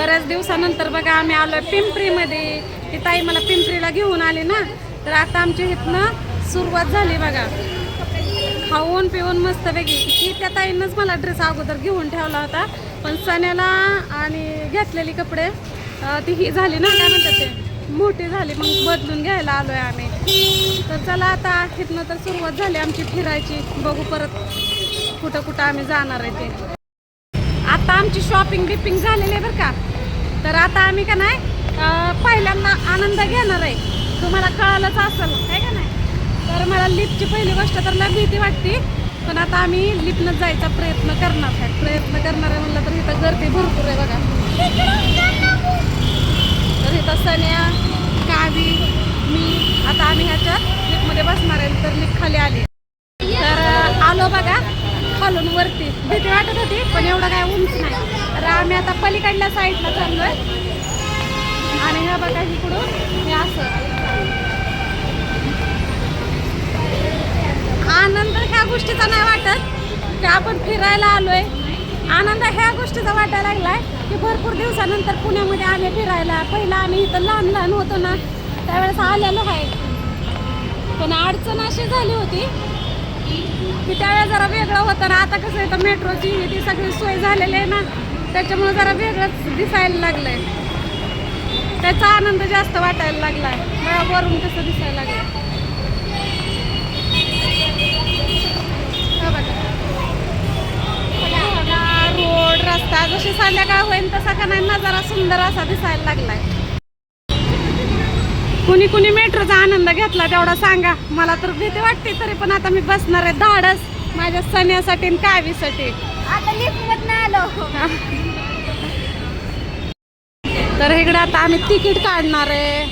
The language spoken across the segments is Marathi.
बऱ्याच दिवसानंतर बघा आम्ही आलो पिंपरीमध्ये. ती ताई मला पिंपरीला घेऊन आली ना तर आता आमच्या इथनं सुरुवात झाली बघा. खाऊन पिऊन मस्तपैकी. की त्या ताईनंच मला ड्रेस अगोदर घेऊन ठेवला होता पण सण्याला आणि घेतलेली कपडे ती ही झाली ना काय म्हणतात ते मोठी झाली मग बदलून घ्यायला आलो आहे आम्ही. तर चला आता इथनं तर सुरुवात झाली आमची फिरायची. बघू परत कुठं कुठं आम्ही जाणार आहे ते. आता आमची शॉपिंग बिपिंग झालेली आहे बरं का. तर आता आम्ही का नाही पहिल्यांदा आनंद घेणार आहे. तुम्हाला कळालंच असेल आहे का नाही? तर मला लिफ्टची पहिली गोष्ट तर लय भीती वाटते पण आता आम्ही लिफ्टनं जायचा प्रयत्न करणार आहे. प्रयत्न करणार आहे म्हणलं तर इथं गर्दी भरपूर आहे बघा. तर इथं सन्या कावी मी आता आम्ही ह्याच्यात लिफ्टमध्ये बसणार आहे. तर लिफ्ट खाली आली. तर आलो बघा. खालून वरती. भीती वाटत होती पण एवढं काय उंच नाही. तर आम्ही आता पलीकडल्या साईडला चाललोय. आणि ह्या बघा इकडून हे असं. आनंद ह्या गोष्टीचा नाही वाटत की आपण फिरायला आलोय. आनंद ह्या गोष्टीचा वाटायला लागलाय की भरपूर दिवसानंतर पुण्यामध्ये आले फिरायला पहिला आम्ही इथं लहान लहान होतो ना त्यावेळेस आलेलो आहे. पण अडचण अशी झाली होती की त्यावेळेस जरा वेगळं होतं ना. आता कसं आहे तर मेट्रोची ती सगळी सोय झालेली आहे ना. त्याच्यामुळे जरा वेगळंच दिसायला लागलंय. त्याचा आनंद जास्त वाटायला लागलाय. बघा वरून कसं दिसायला लागलं बघा, रोड रस्ता जशी संध्याकाळ होईल तसा का नाही नजारा सुंदर असा दिसायला लागलाय. कुणी कुणी मेट्रोचा आनंद घेतला तेवढा सांगा. मला तर भीती वाटते तरी पण आता मी बसणार आहे धाडस माझ्या सण्यासाठी आणि कावीसाठी. तर इकडे आता आम्ही तिकीट काढणार आहे.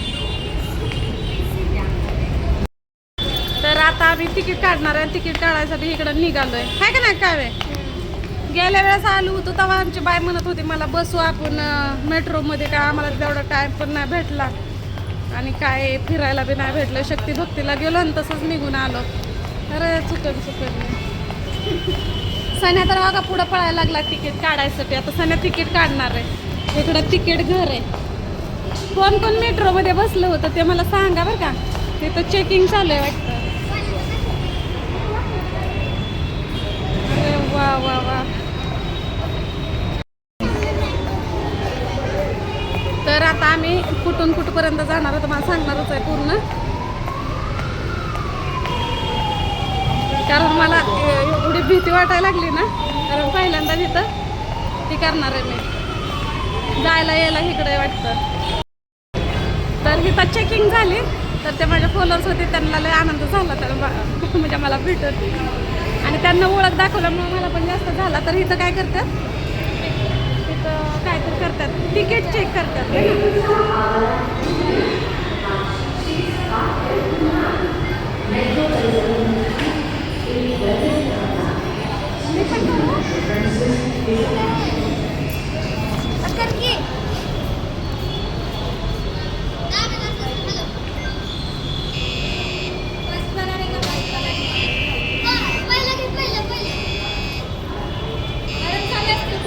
तर आता आम्ही तिकीट काढणार आहे तिकीट काढायसाठी इकडे निघालोय. हाय का नाही कावे? गेल्या वेळेस आलो होतो तेव्हा आमची बाय म्हणत होती मला बसू आपण मेट्रोमध्ये काय आम्हाला तेवढा टाइम पण नाही भेटला. आणि काय फिरायला बी नाही भेटलं. शक्ती भक्तीला गेलो आणि तसंच निघून आलो. अरे चुकल चुकल सण्या तर बघा पुढं पळायला लागला तिकीट काढायसाठी. आता सण्या तिकीट काढणार आहे. इकडं तिकीट घर आहे. कोण कोण मेट्रोमध्ये बसलं होतं ते मला सांगा बरं का. तिथं चेकिंग चालू आहे वाटतं. अरे वा वा वा. तर आता आम्ही कुठून कुठपर्यंत जाणार आहे तुम्हाला सांगणारच आहे पूर्ण. कारण मला एवढी भीती वाटायला लागली ना कारण पहिल्यांदा तिथं ती करणार आहे मी. जायला यायला इकडे वाटतं. तर इथं चेकिंग झाली तर ते माझ्या फॉलोअर्स होते त्यांना लय आनंद झाला तर म्हणजे मला भेटत. आणि त्यांना ओळख दाखवल्यामुळे मला पण जास्त झाला. तर इथं काय करतात तिथं काय तर करतात. तिकीट चेक करतात.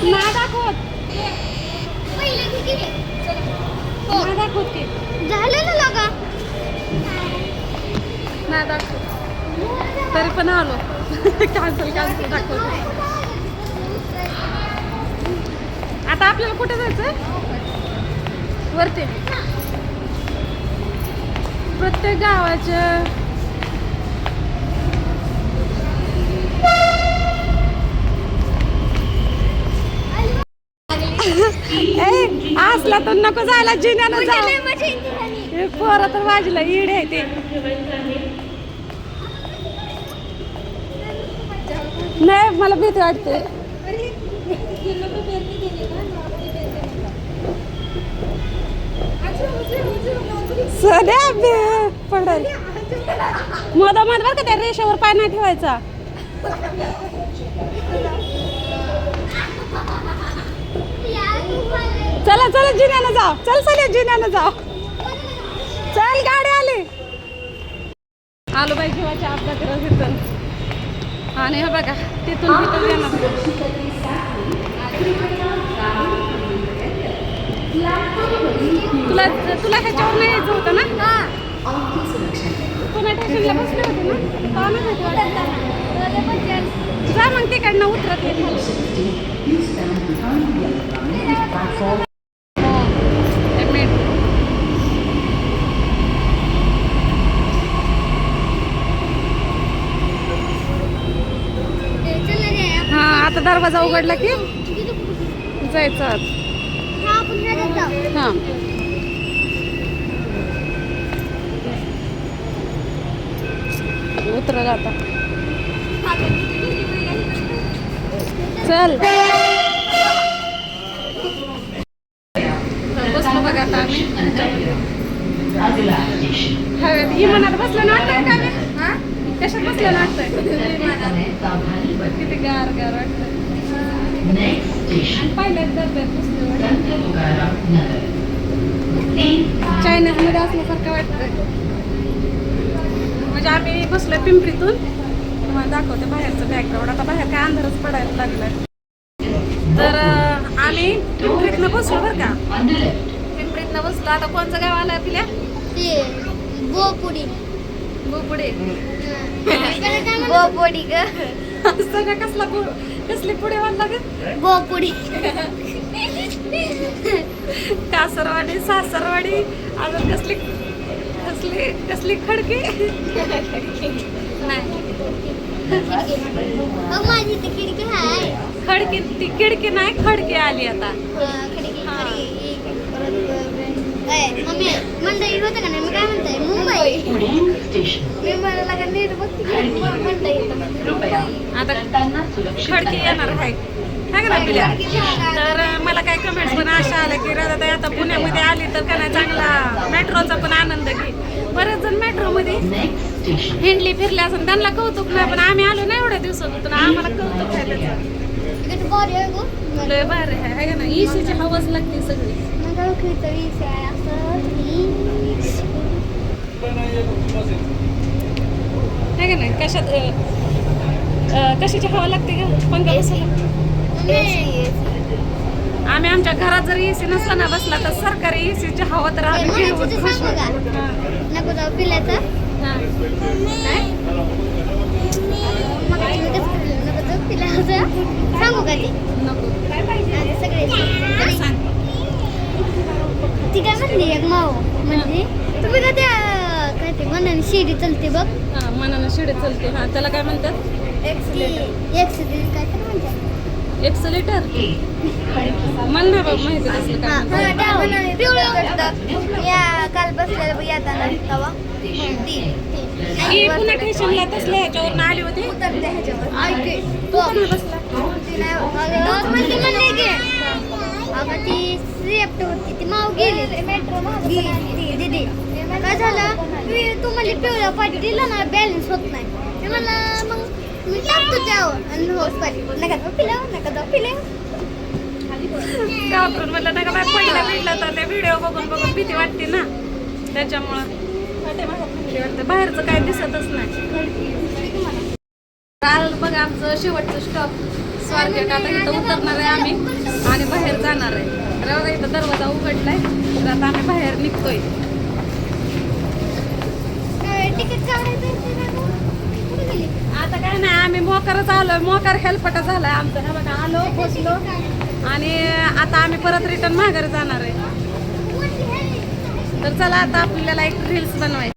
है झालं ना लगा? नाही दाखव तरी पण आलो कॅन्सल कॅन्सल दाखव आता आपल्याला कुठे जायचं वरती प्रत्येक गावाच्या ए असला तर नको जायला जिन्यानं जा. पोरं तर वाजलं इड आहे ते. नाही मला भीती वाटते. सध्या पडल. मधोमध बरं का त्या रेषेवर पाय नाही ठेवायचा? चला चला जिन्यानं जाव. चल चल जिन्यानं जाव. चल गाडी आली. आलो बाई जीवाच्या अपघात तिथून. आणि हे बघा तिथून तिथं येणार. तुला तुला ह्याच्यावर नाही यायचं होतं ना? हा. पुन्हा स्टेशनला बसले होते ना. जा मग तिकडनं उतरत येईल मला. हो, एक मिनिट. चल रे आता दरवाजा उघडला की जायचं. हा हा. उतरल आता. चल. बसलो बघा आता आम्ही. हवेत. विमानात बसलं ना का? कशात बसलं ना वाटतंय? किती गार गार वाटतंय. आणि पहिल्याच डब्यात बसलो चायनीजमध्ये असल्यासारखं वाटतंय. म्हणजे आम्ही बसलोय पिंपरीतून. तुम्हाला दाखवते बाहेरचं बॅकग्राऊंड आता बाहेर काय अंधारच पडायला लागलाय. तर आम्ही पिंपरीतनं बसलो बरं का. पिंपरीतनं बसलो. आता कोणचं गाव आलं पिल्या ते गोपुडी पुढे गोपुडी ग. सगळं कसला पु- कसली पुढे ग गोपुडी कासरवाडी सासरवाडी अजून कसली कसली कसली खडकी? नाही. खिडकी ती खिडकी नाही खडकी आली आता. हा, खिडकी खिडकी. ए, मम्मी मंडई होतं का नाही? मी काय म्हणताय? मुंबई. मी मला का नीट बघते मंडई मुंबई आता खडकी येणार करा पिल्या? तर मला काय कमेंट्स पण अशा आल्या की राधा आता पुण्यामध्ये आली तर का नाही चांगला? मेट्रोचा पण आनंद घे. बरेच जण मेट्रोमध्ये हिंडली फिरले असं त्यांना कौतुक नाही पण आम्ही आलो ना एवढ्या दिवसातून आम्हाला कौतुक आहे त्याचं. आहे गो. लय भारी आहे है का ना इसीची हवाच लागते सगळी. असं तुम्ही है का नाही? कशात कशाची हवा लागते का? पंखा बसला. आम्ही आमच्या घरात जर एसी नसला ना बसला तर सरकारी एसीची हवा तर आम्ही ए. नको जाऊ पिल्याचं. सांगू का ते? सगळे ती काय म्हणली एक माऊ? म्हणजे तुम्ही का त्या मनाने शिडी चलते बघ. हा मनानं शिडे चलते. हा त्याला काय म्हणतात? काय तर म्हणतात. एक्सलेटर मला नाही बाबा माहिती असलं काय हा, म्हणतात. या काल बसलेलं बघ येताना तवा. ती ती. ही पुणे स्टेशनला तसल्या ह्याच्यावर आली होती. उतरते ह्याच्यावर. ऐके तू पण बसला? अगं, ती स्विफ्ट होती ती माव गेली. दीदी काय झालं? मी तू म्हणली पिवळ्या पाठी दिला ना बॅलन्स होत नाही. मी म्हणलं मग मी टाकतो त्यावर. आणि होत पाठी नका जाऊ पिल्या नका जाऊ पिल्या घाबरून म्हणलं नाही का बाय पहिलं भेटलं तर ते व्हिडिओ बघून बघून भीती वाटते ना. त्याच्यामुळं. बाहेरचं काय दिसतच नाही. काल बघा आमचं शेवटचं स्टॉप स्वारगेट. आता इथं उतरणार आहे आम्ही आणि बाहेर जाणार आहे. तर बघा इथं दरवाजा उघडलाय. तर आता आम्ही बाहेर निघतोय. आता काय नाही आम्ही मोकारच आलोय. मोकार हेल्पटा झालाय आमचं. हे बघा आलो पोचलो आणि आता आम्ही परत रिटर्न माघारी जाणार आहे. तर चला आता आपल्याला एक रील्स बनवायची.